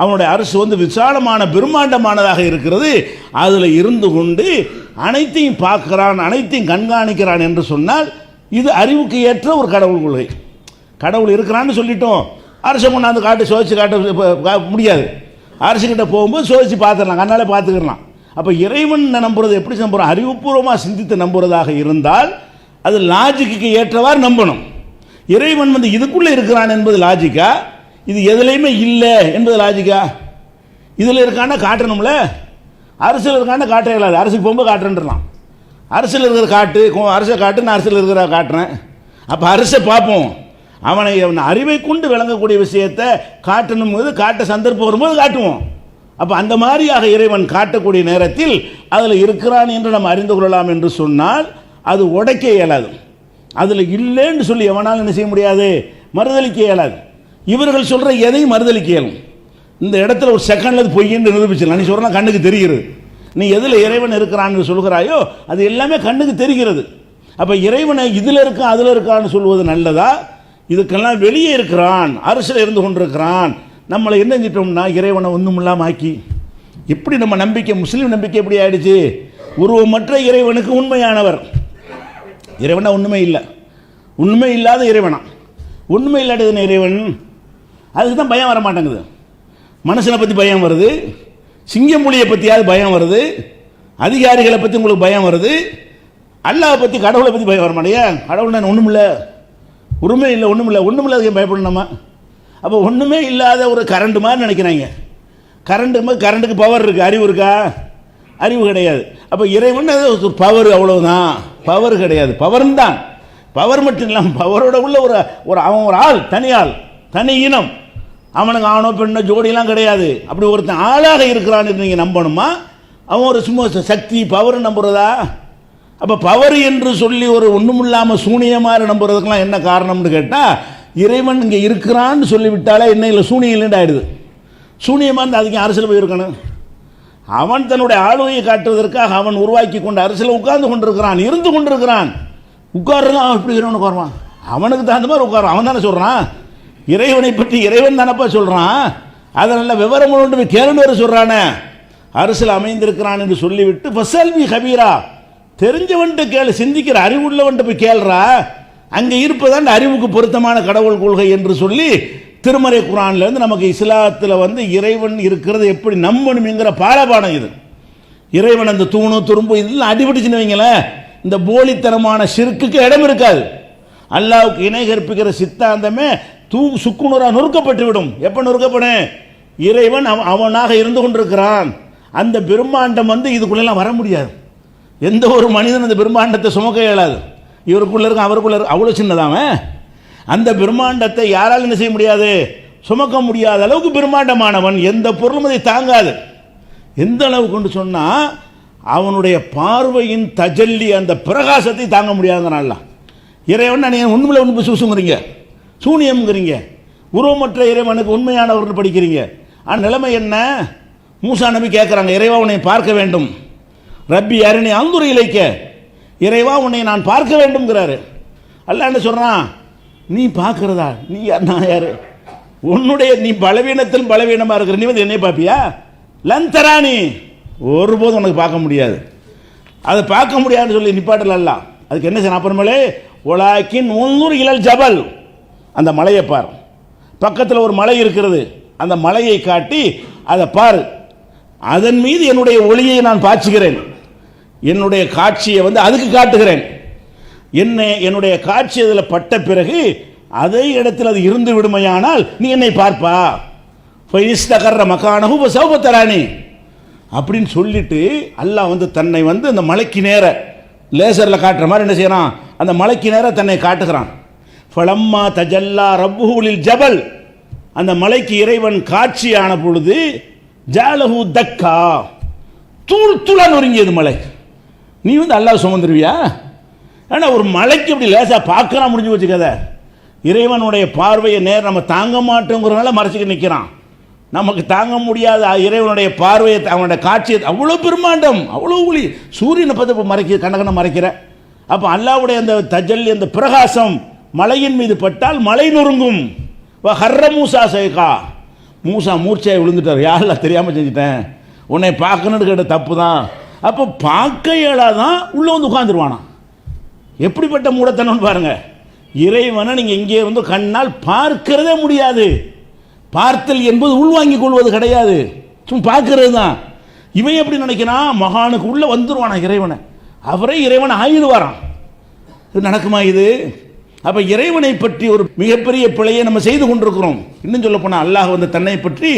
அவனுடைய அரசு வந்து விசாலமான பிரம்மாண்டமானதாக இருக்கிறது. அதில் இருந்து கொண்டு அனைத்தையும் பார்க்கிறான் அனைத்தையும் கண்காணிக்கிறான் என்று சொன்னால் இது அறிவுக்கு ஏற்ற ஒரு கடவுள் கொள்கை. கடவுள் இருக்கிறான்னு சொல்லிட்டோம். அரசை கொண்டாந்து காட்டு சோதிச்சு காட்ட முடியாது. அரசுக்கிட்ட போகும்போது சோதிச்சு பார்த்துடலாம் கண்ணாலே பார்த்துக்கிடலாம். அப்போ இறைவன் நம்புறது எப்படி நம்புகிறோம் அறிவுபூர்வமாக சிந்தித்து நம்புறதாக இருந்தால் அது லாஜிக்கு ஏற்றவாறு நம்பணும். இறைவன் வந்து இதுக்குள்ளே இருக்கிறான் என்பது லாஜிக்கா இது எதுலேயுமே இல்லை என்பது லாஜிக்கா இதில் இருக்கான்னா காட்டணும்ல? அரசியல் இருக்கான்னா காட்ட இயலாது அரசுக்கு போகும்போது காட்டுன்றலாம் அரசியல் இருக்கிற காட்டு கோ- அரசை காட்டு நான் அரசியல் இருக்கிற காட்டுறேன். அப்போ அரசை பார்ப்போம். அவனை அவன் அறிவை கொண்டு விளங்கக்கூடிய விஷயத்தை காட்டணும் போது காட்ட சந்தர்ப்பம் வரும்போது காட்டுவோம். அப்போ அந்த மாதிரியாக இறைவன் காட்டக்கூடிய நேரத்தில் அதில் இருக்கிறான் என்று நம்ம அறிந்து கொள்ளலாம் என்று சொன்னால் அது உடைக்க இயலாது. அதில் இல்லைன்னு சொல்லி எவனாலும் என்ன செய்ய முடியாது? மறுதளிக்க இயலாது. இவர்கள் சொல்கிற எதையும் மறுதளிக்க இயலும் இந்த இடத்துல ஒரு செகண்டில் அது பொய்ன்னு நிரூபிச்சிடலாம். நீ சொல்கிறா கண்ணுக்கு தெரிகிறது நீ எதில் இறைவன் இருக்கிறான்னு சொல்கிறாயோ அது எல்லாமே கண்ணுக்கு தெரிகிறது. அப்போ இறைவனை இதில் இருக்கா அதில் இருக்கான்னு சொல்வது நல்லதா? இதுக்கெல்லாம் வெளியே இருக்கிறான் அரசில் இருந்து கொண்டிருக்கிறான். நம்மளை என்ன செஞ்சிட்டோம்னா இறைவனை ஒன்றும் இல்லாமல் ஆக்கி. எப்படி நம்ம நம்பிக்கை முஸ்லீம் நம்பிக்கை எப்படி ஆயிடுச்சு? உருவமற்ற இறைவனுக்கு உண்மையானவர். இறைவனா ஒன்றுமே இல்லை. உண்மை இல்லாத இறைவனா. உண்மை இல்லாதது இறைவன் அதுக்கு தான் பயம் வர மாட்டேங்குது மனுஷனை பற்றி பயம் வருது. சிங்கமொழியை பற்றியாவது பயம் வருது. அதிகாரிகளை பற்றி உங்களுக்கு பயம் வருது. அல்லாஹ் பற்றி கடவுளை பற்றி பயம் வர மாட்டேங்க கடவுள் ஒன்றும் இல்லை உரிமை இல்லை ஒன்றும் இல்லை ஒன்றும் இல்லாத பயப்படணுமா அப்போ ஒன்றுமே இல்லாத ஒரு கரண்ட் மாதிரி நினைக்கிறாங்க. கரண்ட் மாதிரி கரண்ட்டுக்கு பவர் இருக்குது அறிவு இருக்கா? அறிவு கிடையாது. அப்போ இறைவன் அது பவர் அவ்வளோதான் பவர் கிடையாது. பவர்னு தான். பவர் மட்டும் இல்லாமல் பவரோட உள்ள ஒரு ஒரு அவன் ஒரு ஆள் தனி ஆள் தனி இனம். அவனுக்கு ஆணோ பெண்ணோ ஜோடிலாம் கிடையாது. அப்படி ஒருத்தன் ஆளாக இருக்கிறான்னு நீங்கள் நம்பணுமா? அவன் ஒரு சும்மா சக்தி பவர் நம்புறதா? அப்போ பவர் என்று சொல்லி ஒரு ஒன்றுமில்லாமல் சூனியமாக நம்புறதுக்கெல்லாம் என்ன காரணம்னு கேட்டால் இறைவன் இங்கே இருக்கிறான்னு சொல்லிவிட்டாலே என்ன இல்லை சூனியம் இல்லைன்னு ஆயிடுது. சூனியமாக இருந்தால் அதுக்கு அரசியல் போய் இருக்கணும்? அவன் தன்னுடைய ஆளுமையை காட்டுவதற்காக அவன் உருவாக்கி கொண்ட அரசியல் உட்கார்ந்து கொண்டிருக்கிறான் இருந்து கொண்டிருக்கிறான். உட்கார்றான் அவன் எப்படி இறைவன் உட்காருவான்? அவனுக்கு தகுந்த மாதிரி உட்காரும் அவன் தானே சொல்கிறான் இறைவனை பற்றி இறைவன் தானப்பா சொல்கிறான் அதை நல்ல விவரம் கொண்டு போய் கேளுன்னு வேறு சொல்கிறானே அரசில் அமைந்திருக்கிறான் என்று சொல்லிவிட்டு ஃபசல்வி ஹபீரா தெரிஞ்சவன்ட்டு கேளு. சிந்திக்கிற அறிவுள்ளவன்ட்டு போய் கேளுறா. அங்கே இருப்பதான் அறிவுக்கு பொருத்தமான கடவுள் கொள்கை என்று சொல்லி திருமறை குரான்லேருந்து நமக்கு இஸ்லாத்தில் வந்து இறைவன் இருக்கிறது எப்படி நம்பணுங்கிற பாலபாடம் இது. இறைவன் அந்த தூணு துரும்பு இதெல்லாம் அடிபட்டுச்சுன்னு வைங்களேன். இந்த போலித்தனமான சிறுக்குக்கு இடம் இருக்காது. அல்லாவுக்கு இணை கற்பிக்கிற சித்தாந்தமே தூ சுக்குநூறாக நொறுக்கப்பட்டுவிடும். எப்போ நொறுக்கப்படும் இறைவன் அவன் அவனாக இருந்து கொண்டிருக்கிறான். அந்த பிரம்மாண்டம் வந்து இதுக்குள்ளெல்லாம் வர முடியாது. எந்த ஒரு மனிதன் அந்த பிரம்மாண்டத்தை சுமக்க இயலாது. இவருக்குள்ளே இருக்கும் அவருக்குள்ளே இருக்கும் அவ்வளோ சின்னதாவன் அந்த பிரம்மாண்டத்தை யாரால் என்ன செய்ய முடியாது? சுமக்க முடியாத அளவுக்கு பிரம்மாண்டமானவன். எந்த பொருளும் அதை தாங்காது. எந்த அளவுக்கு கொண்டு சொன்னால் அவனுடைய பார்வையின் தஜல்லி அந்த பிரகாசத்தை தாங்க முடியாதுங்கிறான்லாம் இறைவன் நீங்கள் உண்மையில் ஒன்று சூசுங்கிறீங்க? சூனியம்ங்கிறீங்க. உருவமற்ற இறைவனுக்கு உண்மையானவர்கள் படிக்கிறீங்க. ஆனால் நிலைமை என்ன? மூசா நபி கேட்குறாங்க இறைவா உன்னை பார்க்க வேண்டும். ரப்பி அருணை அங்குரை இலைக்க இறைவா உன்னை நான் பார்க்க வேண்டும்ங்கிறாரு. அல்ல என்ன சொல்கிறான் நீ பார்க்குறதா? நீ யார்? நான் யார்? உன்னுடைய நீ பலவீனத்தில் பலவீனமாக இருக்கிற நீ வந்து என்னை பார்ப்பியா? லந்தராணி ஒருபோதும் உனக்கு பார்க்க முடியாது. அதை பார்க்க முடியாதுன்னு சொல்லி நிப்பாட்டல அல்ல அதுக்கு என்ன செய்யணும்? அப்புறமேலே உலாக்கின் முன்னூறு இழல் ஜபல். அந்த மலையை பார். பக்கத்தில் ஒரு மலை இருக்கிறது. அந்த மலையை காட்டி அதை பார். அதன் மீது என்னுடைய ஒளியை நான் பாய்ச்சுகிறேன். என்னுடைய காட்சியை வந்து அதுக்கு காட்டுகிறேன். என்ன என்னுடைய காட்சி அதில் பட்ட பிறகு அதே இடத்தில் அது இருந்து விடுமையானால் நீ என்னை பார்ப்பா. ஃபைஸ்தகர்ற மக்கானகு சௌபத்தராணி அப்படின்னு சொல்லிட்டு அல்லாஹ் வந்து தன்னை வந்து அந்த மலைக்கு நேர லேசரில் காட்டுற மாதிரி என்ன செய்யறான்? அந்த மலைக்கு நேர தன்னை காட்டுகிறான். ஃபலம்மா தஜல்லா ரப்புலில் ஜபல். அந்த மலைக்கு இறைவன் காட்சியான பொழுது ஜாலஹூ தக்கா. தூள் தூளா நொறுங்கியது மலை. நீ வந்து அல்லாஹ் சுமந்துருவியா? ஆனால் ஒரு மலைக்கு இப்படி லேசாக பார்க்கலாம் முடிஞ்சு வச்சு கதை. இறைவனுடைய பார்வையை நேர் நம்ம தாங்க மாட்டோங்கிறனால மறைச்சிக்க நிற்கிறான் நமக்கு தாங்க முடியாத இறைவனுடைய பார்வையை அவனுடைய காட்சியை அவ்வளோ பெருமாண்டம் அவ்வளோ ஒளி. சூரியனை பார்த்து இப்போ மறைக்க கண்ண மறைக்கிற. அப்போ அல்லாவுடைய அந்த தஜல்லி அந்த பிரகாசம் மலையின் மீது பட்டால் மலை நொறுங்கும். ஹர்ர மூசா சேகா மூசா மூர்ச்சையை விழுந்துட்டார். யாரில் தெரியாமல் செஞ்சுட்டேன்? உன்னை பார்க்கணுன்னு கேட்ட தப்பு தான் அப்போ பார்க்க இயலாதான் உள்ளே வந்து உட்காந்துருவானா எப்படிப்பட்ட மூடத்தனம் பாருங்க. இறைவனை நீங்கள் இங்கே வந்து கண்ணால் பார்க்கிறதே முடியாது. பார்த்தல் என்பது உள்வாங்கிக் கொள்வது கிடையாது. சும்மா பார்க்கறது தான் இவன் எப்படி நினைக்கிறான்? மகானுக்கு உள்ளே வந்துடுவானா இறைவனை. அவரே இறைவனை ஆயிடுவாராம் இது நடக்குமா இது? அப்போ இறைவனை பற்றி ஒரு மிகப்பெரிய பிழையை நம்ம செய்து கொண்டிருக்கிறோம். இன்னும் சொல்ல போனால் அல்லாஹ் வந்து தன்னை பற்றி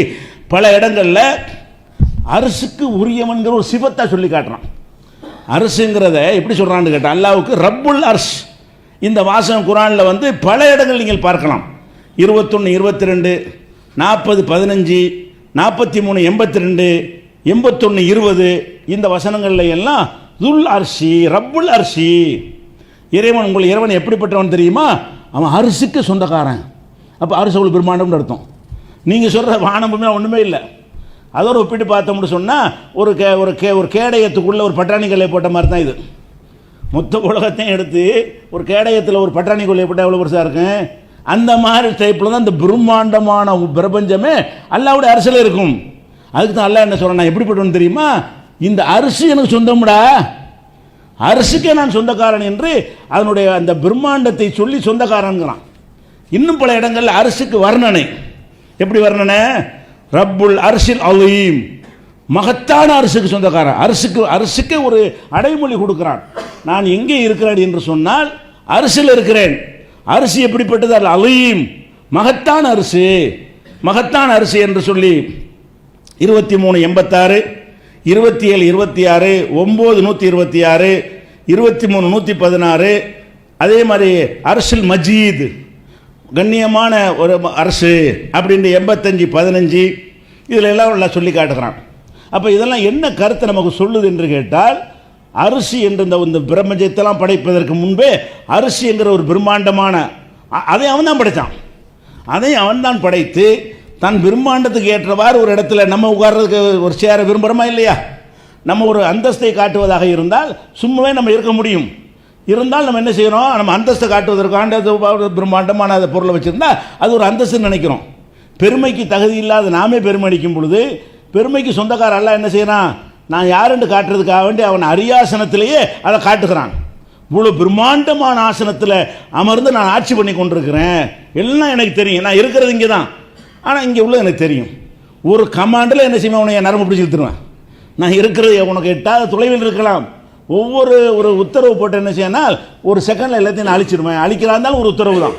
பல இடங்களில் அரசுக்கு உரியவன்கிற ஒரு சிவத்தை சொல்லி காட்டுறான். அரசுங்கிறத எப்படி சொல்கிறான்னு கேட்டால் அல்லாவுக்கு ரப்புல் அர்ஷ். இந்த வாசகம் குரானில் வந்து பல இடங்கள் நீங்கள் பார்க்கலாம். இருபத்தொன்று இருபத்தி ரெண்டு நாற்பது பதினஞ்சு நாற்பத்தி மூணு எண்பத்தி ரெண்டு எண்பத்தொன்று இருபது இந்த வசனங்கள்ல எல்லாம் துல் அர்ஷி ரப்புல் அர்ஷி. இறைவன் உங்கள் இறைவன் எப்படிப்பட்டவன் தெரியுமா? அவன் அரிசுக்கு சொந்தக்காரன். அப்போ அரிசி அவ்வளோ பிரம்மாண்டம்னு அர்த்தம். நீங்கள் சொல்கிற வானமுமே ஒன்றுமே இல்லை. அதோட ஒப்பிட்டு பார்த்தோம்னு சொன்னால் ஒரு கே ஒரு கே ஒரு கேடயத்துக்குள்ளே ஒரு பட்டாணி கல்லை போட்ட மாதிரி தான் இது. மொத்த உலகத்தையும் எடுத்து ஒரு கேடயத்தில் ஒரு பட்டாணி கொல்லையை போட்டால் எவ்வளோ பெருசாக இருக்கும்? அந்த மாதிரி டைப்பில் தான் இந்த பிரம்மாண்டமான பிரபஞ்சமே அல்லாவுடைய அரசில் இருக்கும். அதுக்கு தான் அல்லா என்ன சொல்கிறேன் நான் எப்படிப்பட்டவன் தெரியுமா? இந்த அரிசி எனக்கு சொந்தம்டா. அரசுக்கே நான் சொந்தக்காரன் என்று அதனுடைய அந்த பிரம்மாண்டத்தை சொல்லி சொந்தக்காரன்கிறான். இன்னும் பல இடங்களில் அரசுக்கு வர்ணனை. எப்படி வர்ணனை? ரப்புல் அரசில் அலீம். மகத்தான அரசுக்கு சொந்தக்காரன். அரசுக்கு அரசுக்கே ஒரு அடைமொழி கொடுக்கிறான். நான் எங்கே இருக்கிறேன் என்று சொன்னால் அரசில் இருக்கிறேன். அரிசி எப்படிப்பட்டது? அல்ல அலீம். மகத்தான அரிசி. மகத்தான அரிசி என்று சொல்லி இருபத்தி மூணு எண்பத்தாறு. இருபத்தி ஏழு இருபத்தி ஆறு ஒம்பது நூற்றி இருபத்தி ஆறு இருபத்தி மூணு நூற்றி பதினாறு. அதே மாதிரி அரசில் மஜீத் கண்ணியமான ஒரு அரசு அப்படின்ற எண்பத்தஞ்சு பதினஞ்சு இதில் எல்லாம் சொல்லி காட்டுகிறான் அப்போ இதெல்லாம் என்ன கருத்தை நமக்கு சொல்லுது என்று கேட்டால் அரிசி என்ற இந்த இந்த படைப்பதற்கு முன்பே அரிசி என்கிற ஒரு பிரம்மாண்டமான அதை அவன் தான் படைத்தான் அதை அவன்தான் படைத்து தன் பிரம்மாண்டத்துக்கு ஏற்றவாறு ஒரு இடத்துல நம்ம உட்கார்றதுக்கு ஒரு சேர விரும்புகிறோமா இல்லையா? நம்ம ஒரு அந்தஸ்தை காட்டுவதாக இருந்தால் சும்மாவே நம்ம இருக்க முடியும். இருந்தால் நம்ம என்ன செய்கிறோம் நம்ம அந்தஸ்தை காட்டுவதற்காண்ட ஒரு பிரம்மாண்டமான அந்த பொருளை வச்சுருந்தா அது ஒரு அந்தஸ்துன்னு நினைக்கிறோம். பெருமைக்கு தகுதி இல்லாத நாமே பெருமை அடிக்கும் பொழுது பெருமைக்கு சொந்தக்கார அல்ல என்ன செய்கிறான் நான் யாருன்னு காட்டுறதுக்காக வேண்டி அவன் அரியாசனத்திலேயே அதை காட்டுகிறான். இவ்வளோ பிரம்மாண்டமான ஆசனத்தில் அமர்ந்து நான் ஆட்சி பண்ணி கொண்டிருக்கிறேன். எல்லாம் எனக்கு தெரியும். நான் இருக்கிறது இங்கே தான் ஆனால் இங்கே உள்ள எனக்கு தெரியும். ஒரு கமாண்டில் என்ன செய்வேன் உன்னை நரம்பு பிடிச்சி இழுத்துருவேன். நான் இருக்கிறது உனக்கு எட்டாவது தொலைவில் இருக்கலாம். ஒவ்வொரு ஒரு உத்தரவு போட்டு என்ன செய்யனால் ஒரு செகண்டில் எல்லாத்தையும் நான் அழிச்சிருவேன். அழிக்கிறா இருந்தாலும் ஒரு உத்தரவு தான்.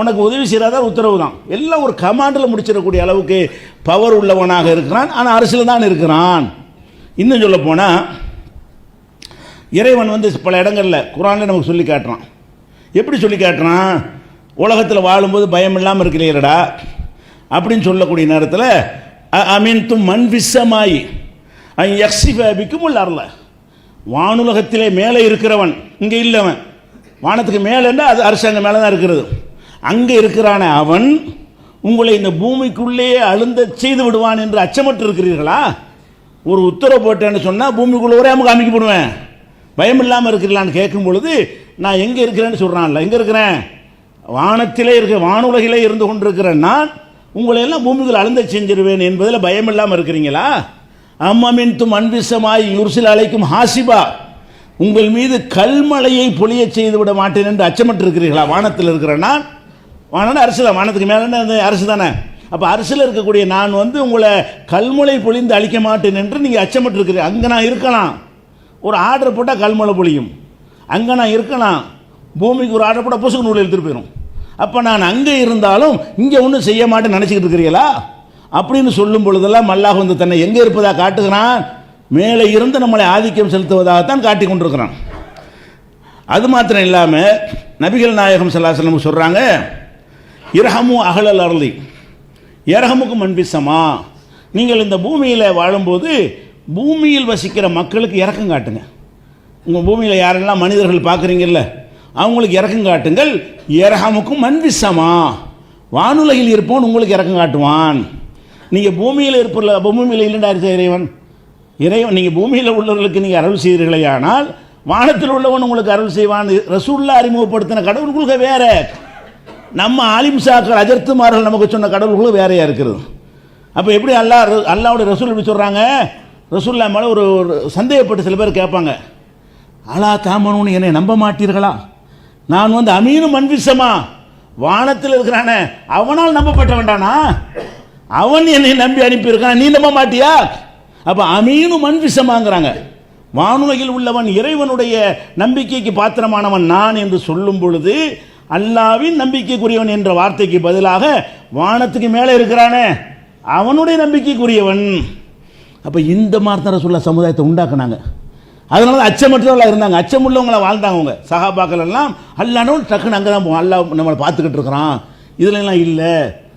உனக்கு உதவி செய்கிறாதான் உத்தரவு தான். எல்லாம் ஒரு கமாண்டில் முடிச்சிடக்கூடிய அளவுக்கு பவர் உள்ளவனாக இருக்கிறான். ஆனால் அரசியல் தான் இருக்கிறான். இன்னும் சொல்ல போனால் இறைவன் வந்து பல இடங்களில் குரானில் நமக்கு சொல்லி காட்டுறான். எப்படி சொல்லி காட்டுறான்? உலகத்தில் வாழும்போது பயம் இல்லாமல் இருக்கிறீரடா அப்படின்னு சொல்லக்கூடிய நேரத்தில் அமீன் தும் மண் விசமாயி எக்ஸிஃபிக்கும் உள்ளார்ல வானுலகத்திலே மேலே இருக்கிறவன் இங்கே இல்லவன். வானத்துக்கு மேலேன்னா அது அரசாங்கம் மேலே தான் இருக்கிறது. அங்கே இருக்கிறானே அவன் உங்களை இந்த பூமிக்குள்ளேயே அழுந்த செய்து விடுவான் என்று அச்சமற்று இருக்கிறீர்களா? ஒரு உத்தரவு போட்டேன்னு சொன்னால் பூமிக்குள்ளே ஒரே அமுக அமைக்கப்படுவேன் பயம் இல்லாமல் இருக்கிறீங்களான்னு கேட்கும் பொழுது நான் எங்கே இருக்கிறேன்னு சொல்கிறான்ல எங்கே இருக்கிறேன்? வானத்திலே இருக்க வானுலகிலே இருந்து கொண்டிருக்கிறேன் நான் உங்களை எல்லாம் பூமிக்குள் அழுந்த செஞ்சிருவேன் என்பதில் பயம் இல்லாமல் இருக்கிறீங்களா? அம்மமின் தும் அன்பிசமாய் யுர்சில் அழைக்கும் ஹாசிபா உங்கள் மீது கல்மழையை பொழிய செய்து விட மாட்டேன் என்று அச்சமற்று இருக்கிறீர்களா வானத்தில் இருக்கிற நான்? வானம் அரசு தான் வானத்துக்கு மேலே அரசு தானே அப்போ அரசில் இருக்கக்கூடிய நான் வந்து உங்களை கல்மழை பொழிந்து அழிக்க மாட்டேன் என்று நீங்கள் அச்சமிட்டு இருக்கிறீங்க அங்கே நான் இருக்கலாம். ஒரு ஆர்டர் போட்டால் கல்முளை பொழியும். அங்கே நான் இருக்கலாம். பூமிக்கு ஒரு ஆர்டர் போட்டால் புசுக்கு நூல் எடுத்துகிட்டு போயிடும் அப்போ நான் அங்கே இருந்தாலும் இங்கே ஒன்றும் செய்ய மாட்டேன்னு நினச்சிக்கிட்டு இருக்கிறீங்களா? அப்படின்னு சொல்லும் பொழுதெல்லாம் அல்லாஹ் வந்து தன்னை எங்கே இருப்பதாக காட்டுகிறான்? மேலே இருந்து நம்மளை ஆதிக்கம் செலுத்துவதாகத்தான் காட்டி கொண்டிருக்கிறான். அது மாத்திரம் இல்லாமல் நபிகள் நாயகம் சல்லாஹலம் சொல்கிறாங்க இரஹமு அகலல் அருளி இரஹமுக்கும் அன்பிசமா நீங்கள் இந்த பூமியில் வாழும்போது பூமியில் வசிக்கிற மக்களுக்கு இறக்கம் காட்டுங்க. உங்கள் பூமியில் யாரெல்லாம் மனிதர்கள் பார்க்குறீங்கல்ல அவங்களுக்கு இறக்கம் காட்டுங்கள். இரஹமுக்கும் விஷமா வானுலகில் இருப்பவன் உங்களுக்கு இறக்கம் காட்டுவான். நீங்கள் பூமியில் இருப்பல பூமியில் இல்லைண்டா இறைவன்? இறைவன் நீங்கள் பூமியில் உள்ளவர்களுக்கு நீங்கள் அருள் செய்தீர்களே ஆனால் வானத்தில் உள்ளவன் உங்களுக்கு அருள் செய்வான். ரசூல்லா அறிமுகப்படுத்தின கடவுள் கொள்கை வேற. நம்ம ஆலிம்சாக்கள் அஜர்த்துமார்கள் நமக்கு சொன்ன கடவுள் கொள்கை இருக்கிறது அப்போ எப்படி அல்லாஹ் அல்லாவுடைய ரசூல் எப்படி சொல்கிறாங்க ரசூல்லா மேலே ஒரு ஒரு சந்தேகப்பட்டு சில பேர் கேட்பாங்க. அலா தாமனு என்னை நம்ப மாட்டீர்களா? நான் வந்து அமீனும் மண்விசமா வானத்தில் இருக்கிறானே அவனால் நம்பப்பட்ட வேண்டானா அவன் என்னை நம்பி அனுப்பியிருக்கான் நீ நம்ப மாட்டியா? அப்போ அமீனும் மண்விசமாங்கிறாங்க வானுலகில் உள்ளவன் இறைவனுடைய நம்பிக்கைக்கு பாத்திரமானவன் நான் என்று சொல்லும் பொழுது அல்லாவின் நம்பிக்கைக்குரியவன் என்ற வார்த்தைக்கு பதிலாக வானத்துக்கு மேலே இருக்கிறானே அவனுடைய நம்பிக்கைக்குரியவன். அப்போ இந்த மாதிரி சொல்ல சமுதாயத்தை உண்டாக்குனாங்க. அதனால தான் அச்சமற்றவர்களாக இருந்தாங்க. அச்சமுள்ளவங்கள வாழ்ந்தாங்க அவங்க. சகாபாக்கள் எல்லாம் அல்லானும் டக்குன்னு அங்கே தான் போவோம் அல்லாஹ் நம்மளை பார்த்துக்கிட்டு இருக்கிறான். இதுலலாம் இல்லை.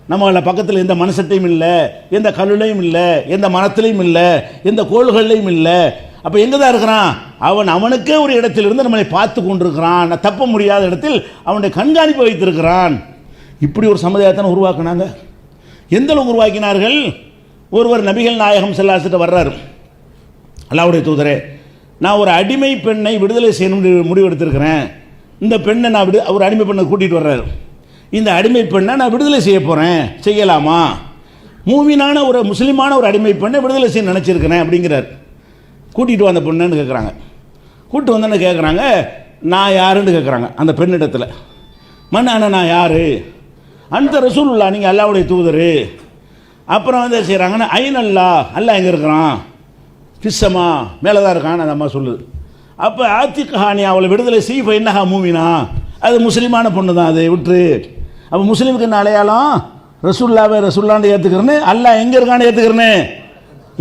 நம்மள பக்கத்தில் எந்த மனுஷத்தையும் இல்லை. எந்த கல்லுலையும் இல்லை. எந்த மனத்திலையும் இல்லை. எந்த கோள்கள்லையும் இல்லை. அப்போ எங்கே தான் இருக்கிறான்? அவன் அவனுக்கே ஒரு இடத்திலிருந்து நம்மளை பார்த்து கொண்டிருக்கிறான். நான் தப்ப முடியாத இடத்தில் அவனுடைய கண்காணிப்பு வைத்திருக்கிறான். இப்படி ஒரு சமுதாயத்தை உருவாக்குனாங்க. எந்த அளவுக்கு உருவாக்கினார்கள்? ஒருவர் நபிகள் நாயகம் செல்லாசிட்ட வர்றாரு. அல்லாவுடைய தூதரே நான் ஒரு அடிமை பெண்ணை விடுதலை செய்யணும்னு முடிவெடுத்திருக்கிறேன். இந்த பெண்ணை நான் விடு ஒரு அடிமை பெண்ணை கூட்டிகிட்டு வர்றாரு. இந்த அடிமை பெண்ணை நான் விடுதலை செய்ய போகிறேன் செய்யலாமா? மூவினான ஒரு முஸ்லீமான ஒரு அடிமை பெண்ணை விடுதலை செய்ய நினச்சிருக்கிறேன் அப்படிங்கிறார். கூட்டிகிட்டு வந்த பொண்ணுன்னு கேட்குறாங்க கூப்பிட்டு வந்தோன்னு கேட்குறாங்க நான் யாருன்னு கேட்குறாங்க அந்த பெண்ணிடத்தில் மண்ணான நான் யார்? அந்த ரசூலுல்லா நீங்கள் அல்லாவுடைய தூதர். அப்புறம் வந்து என்ன செய்கிறாங்கன்னா ஐநல்லா அல்லா அல்லா எங்கே இருக்கிறான்? கிஸ்ஸமா மேலே தான் இருக்கான் அந்த அம்மா சொல்லுது. அப்போ ஆத்திக் ஹானி அவளை விடுதலை செய் என்னஹா மூவினா அது முஸ்லீமான பொண்ணு தான் அது விட்டு அப்போ முஸ்லீமுக்கு என்ன அடையாளம்? ரசுல்லாவை ரசுல்லாண்டு ஏற்றுக்கிறேன்னு அல்லாஹ் எங்கே இருக்கான்னு ஏற்றுக்கிறேன்னு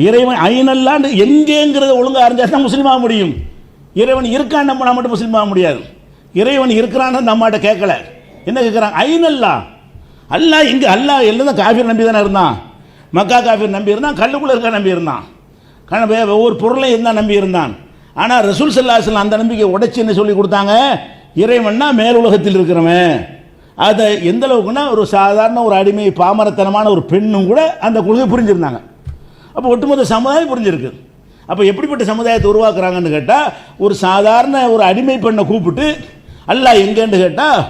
இறைவன் ஐநல்லாண்டு எங்கேங்கிறத ஒழுங்காக அறிஞ்சா தான் முஸ்லீமாக முடியும். இறைவன் இருக்கான்னு நம்ம மட்டும் முஸ்லீமாக முடியாது. இறைவன் இருக்கிறான்னு அந்த அம்மாட்ட கேட்கல. என்ன கேட்குறாங்க ஐநல்லா அல்லாஹ் இங்கே அல்லாஹ் எல்லாம் தான் காஃபீர் நம்பி தானே இருந்தான். மக்கா காஃபீர் நம்பி இருந்தான் கல்லுக்குள்ளே இருக்க நம்பி இருந்தான் ஆனால் ஒவ்வொரு பொருளையும் இருந்தான் நம்பி இருந்தான். ஆனால் ரசூல் செல்லாசில் அந்த நம்பிக்கை உடைச்சி என்ன சொல்லி கொடுத்தாங்க? இறைவன்னா மேலுலகத்தில் இருக்கிறவன். அதை எந்த அளவுக்குன்னா ஒரு சாதாரண ஒரு அடிமை பாமரத்தனமான ஒரு பெண்ணும் கூட அந்த கொள்கை புரிஞ்சிருந்தாங்க. அப்போ ஒட்டுமொத்த சமுதாயம் புரிஞ்சிருக்கு. அப்போ எப்படிப்பட்ட சமுதாயத்தை உருவாக்குறாங்கன்னு கேட்டால் ஒரு சாதாரண ஒரு அடிமை பெண்ணை கூப்பிட்டு அல்லா எங்கேன்னு கேட்டால்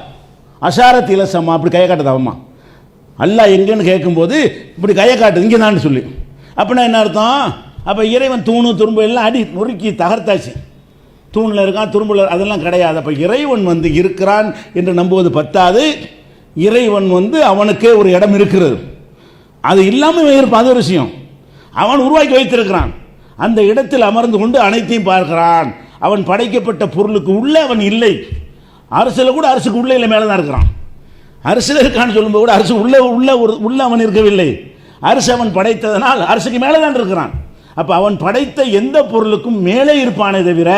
அசாரத் இலசம்மா. அப்படி கையை காட்டுதாம்மா அல்லா எங்கேன்னு கேட்கும்போது இப்படி கையை காட்டு இங்கே தான் சொல்லி. அப்படின்னா என்ன அர்த்தம்? அப்போ இறைவன் தூணு துரும்பு எல்லாம் அடி நொறுக்கி தகர்த்தாச்சு. தூணில் இருக்கான் துரும்புல அதெல்லாம் கிடையாது. அப்போ இறைவன் வந்து இருக்கிறான் என்று நம்புவது பத்தாது. இறைவன் வந்து அவனுக்கே ஒரு இடம் இருக்கிறது. அது இல்லாமல் இருப்பான் அது ஒரு விஷயம். அவன் உருவாக்கி வைத்திருக்கிறான். அந்த இடத்தில் அமர்ந்து கொண்டு அனைத்தையும் பார்க்கிறான். அவன் படைக்கப்பட்ட பொருளுக்கு உள்ளே அவன் இல்லை. அரசில் கூட அரசுக்கு உள்ளே இல்லை மேலே தான் இருக்கிறான். அரசில் இருக்கான்னு சொல்லும்போது கூட அரசு உள்ளே உள்ள ஒரு உள்ளே அவன் இருக்கவில்லை. அரசு அவன் படைத்ததனால் அரசுக்கு மேலே தான் இருக்கிறான். அப்போ அவன் படைத்த எந்த பொருளுக்கும் மேலே இருப்பானே தவிர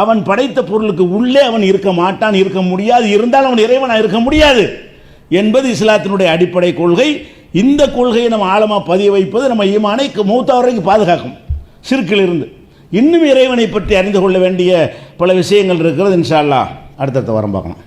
அவன் படைத்த பொருளுக்கு உள்ளே அவன் இருக்க மாட்டான் இருக்க முடியாது. இருந்தால் அவன் இறைவனாக இருக்க முடியாது என்பது இஸ்லாத்தினுடைய அடிப்படை கொள்கை. இந்த கொள்கையை நம்ம ஆழமாக பதிய வைப்பது நம்ம ஈமானை மூத்தா வரைக்கும் பாதுகாக்கும் சிறுக்கிலிருந்து. இன்னும் இறைவனை பற்றி அறிந்து கொள்ள வேண்டிய பல விஷயங்கள் இருக்கிறது. இன்ஷால்லா அடுத்தடுத்த வாரம் பார்க்கலாம்.